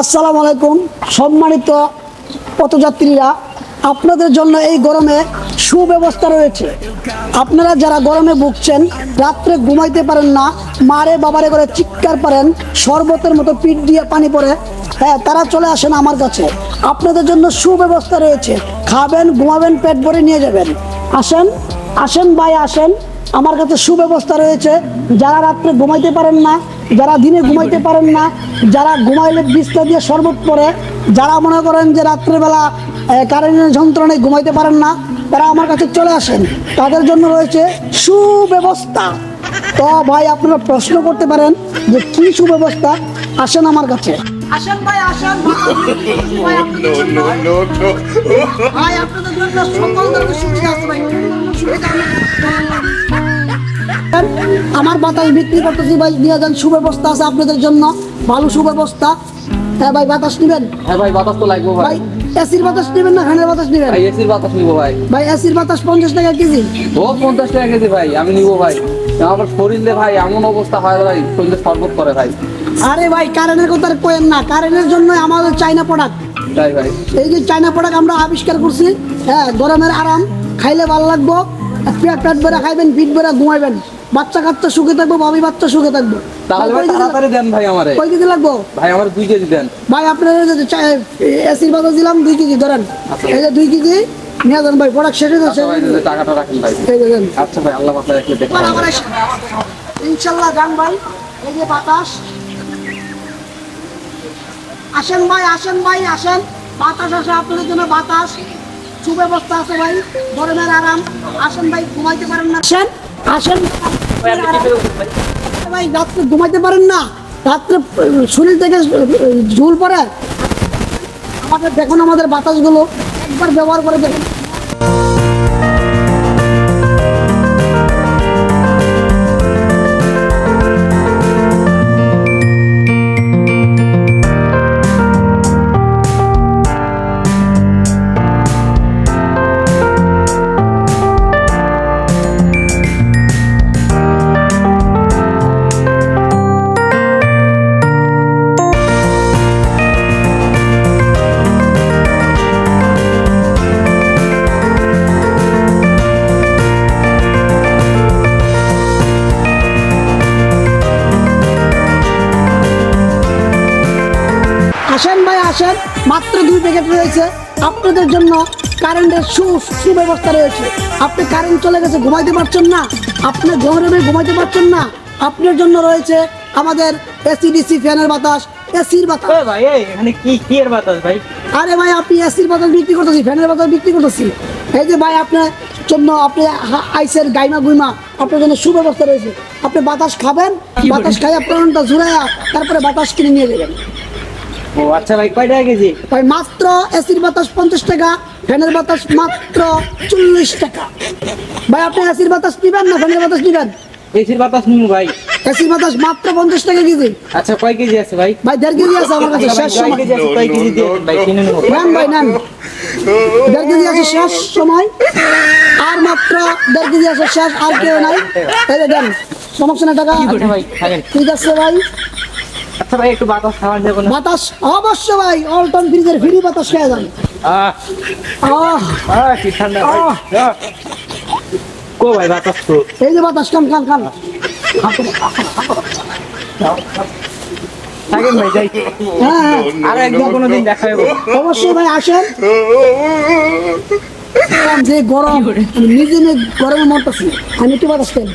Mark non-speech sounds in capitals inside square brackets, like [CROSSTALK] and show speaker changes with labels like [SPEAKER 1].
[SPEAKER 1] আসসালামু আলাইকুম। সম্মানিত পথযাত্রীরা, আপনাদের জন্য এই গরমে সুব্যবস্থা রয়েছে। আপনারা যারা গরমে ভুগছেন, রাত্রে ঘুমাইতে পারেন না, মারে বাবারে করে চিৎকার পারেন শরবতের মতো পিঠ দিয়ে পানি পড়ে হ্যাঁ তারা চলে আসেন আমার কাছে। আপনাদের জন্য সুব্যবস্থা রয়েছে। খাবেন, ঘুমাবেন, পেট ভরে নিয়ে যাবেন। আসেন আসেন ভাই, আসেন। আমার কাছে সুব্যবস্থা রয়েছে। যারা রাত্রে ঘুমাইতে পারেন না যারা দিনে ঘুমাইতে পারেন না, যারা ঘুমাইলে বিস্তার দিয়ে শরবত পরে, যারা মনে করেন যে রাত্রেবেলা কারেন্টের যন্ত্রণায় ঘুমাইতে পারেন না, তারা আমার কাছে চলে আসেন। তাদের জন্য রয়েছে সুব্যবস্থা। তো ভাই, আপনারা প্রশ্ন করতে পারেন যে কি সুব্যবস্থা? আসেন আমার কাছে। আসেন ভাই আপনাদের জন্য সকল ধরনের সুবিধা আছে ভাই। সুবিধা আমার বাতাস বিক্রি করতেছি ভাই নিয়ে যান সুব্যবস্থা আছে আপনাদের জন্য। ভালো সুব্যবস্থা। হ্যাঁ ভাই বাতাস নেবেন?
[SPEAKER 2] হ্যাঁ ভাই বাতাস তো লাগবো
[SPEAKER 1] ভাই। এসির বাতাস নেবেন না ফ্যানের বাতাস নেবেন?
[SPEAKER 2] ভাই এসির বাতাস নিবো ভাই।
[SPEAKER 1] ভাই এসির বাতাস পঞ্চাশ টাকা কেজি।
[SPEAKER 2] ও পঞ্চাশ টাকা কেজি ভাই আমি নিবো ভাই। আমার শরীরে ভাই এমন অবস্থা হয় ভাই শরীরে শরবত করে ভাই।
[SPEAKER 1] আরে ভাই কারেন্টের কথা আর কোয়েন না। কারেন্টের জন্য আমাদের চাইনা প্রোডাক্ট
[SPEAKER 2] তাই ভাই।
[SPEAKER 1] এই যে চাইনা প্রোডাক্ট আমরা আবিষ্কার করছি হ্যাঁ গরমের আরাম খাইলে ভালো লাগবো পেট পেট বেড়া খাইবেন পিট বেড়া ঘুমাইবেন। বাচ্চা কাচ্চা সুখে থাকব ভাবি বাচ্চা সুখে থাকব।
[SPEAKER 2] তাহলে
[SPEAKER 1] ভাই,
[SPEAKER 2] ভাই
[SPEAKER 1] কেজি
[SPEAKER 2] তাড়াতাড়ি দেন ভাই আমারে।
[SPEAKER 1] কয় কেজি লাগবো?
[SPEAKER 2] ভাই আমার দুই কেজি দেন।
[SPEAKER 1] ভাই আপনার এসির দিলাম দুই কেজি ধরেন।
[SPEAKER 2] আচ্ছা।
[SPEAKER 1] এই যে দুই কেজি নিয়ে যান ভাই প্রোডাক্ট শেষ হয়ে যাচ্ছে।
[SPEAKER 2] আচ্ছা ভাই টাকাটা রাখেন ভাই।
[SPEAKER 1] এই
[SPEAKER 2] আচ্ছা ভাই আল্লাহ দেখেন
[SPEAKER 1] যান ভাই। এই যে বাতাস। আসেন ভাই আসেন ভাই আসেন। বাতাস আসে আপনাদের জন্য বাতাস। সুব্যবস্থা আছে ভাই গরমের আরাম। আসেন ভাই ঘুমাইতে পারেন না। আসেন। আসেন। ভাই রাত্রে ঘুমাইতে পারেন না। রাত্রে শরীর থেকে ঝুল পড়ে। আমাদের দেখুন আমাদের বাতাসগুলো। একবার ব্যবহার করে দেখুন। আসেন মাত্র দুই প্যাকেট রয়েছে। আপনাদের জন্য কারেন্টের সু সুব্যবস্থা রয়েছে। আপনি কারেন্ট চলে গেছে ঘুমাইতে পারছেন না। আপনি গরমে ঘুমাইতে পারছেন না। আপনার জন্য রয়েছে আমাদের এসিডিসি ফ্যানের বাতাস এসির বাতাস।
[SPEAKER 3] ভাই এখানে কি কি এর বাতাস ভাই?
[SPEAKER 1] আরে ভাই আপনি এসির বাতাস বিক্রি করতেছি ফ্যানের বাতাস বিক্রি করতেছি এই যে ভাই আপনার জন্য আপনি আইসের গাইমা গুইমা আপনার জন্য সুব্যবস্থা রয়েছে। আপনি বাতাস খাবেন বাতাস খাইয়া প্রাণটা ঝুরাইয়া তারপরে বাতাস কিনে নিয়ে যাবেন।
[SPEAKER 3] ও আচ্ছা ভাই কয় টাকা কেজি?
[SPEAKER 1] ভাই মাত্র এসির বাতাস পঞ্চাশ টাকা ফ্যানের বাতাস মাত্র চল্লিশ টাকা। ভাই আপনি এসির বাতাস নিবেন না ফ্যানের বাতাস নিবেন?
[SPEAKER 3] এসির বাতাস নিমু ভাই।
[SPEAKER 1] এসির বাতাস মাত্র পঞ্চাশ টাকা কেজি।
[SPEAKER 3] আচ্ছা কয় কেজি আছে ভাই?
[SPEAKER 1] ভাই দেড় কেজি আছে আমার কাছে শেষ সময়।
[SPEAKER 3] কেজি আছে কয় কেজি দিয়ে? ভাই কিনে নেব
[SPEAKER 1] নেন ভাই নেন। দেড় কেজি আছে শেষ সময়। আর মাত্র দেড় কেজি আছে শেষ আর কেউ নাই। এই দেন সমস্যা না টাকা।
[SPEAKER 3] ভাই
[SPEAKER 1] ঠিক আছে ভাই।
[SPEAKER 3] আচ্ছা ভাই একটু বাতাস খাওয়ার যাব না
[SPEAKER 1] বাতাস অবশ্য ভাই ফ্রিজের ফ্রি বাতাস খেয়ে যান।
[SPEAKER 3] আহ।
[SPEAKER 1] আহ।
[SPEAKER 3] আহ, কি ঠান্ডা ভাই। কো ভাই বাতাস তো
[SPEAKER 1] এই যে বাতাস
[SPEAKER 3] থাকেন ভাই যাই।
[SPEAKER 1] হ্যাঁ।
[SPEAKER 3] আর একদিন কোনোদিন দেখা হবে
[SPEAKER 1] অবশ্যই ভাই আসেন। [LAUGHS] যে গরম আমি নিজে নিজে গরমে মরতেছি। আমি একটু বাতাস খাই।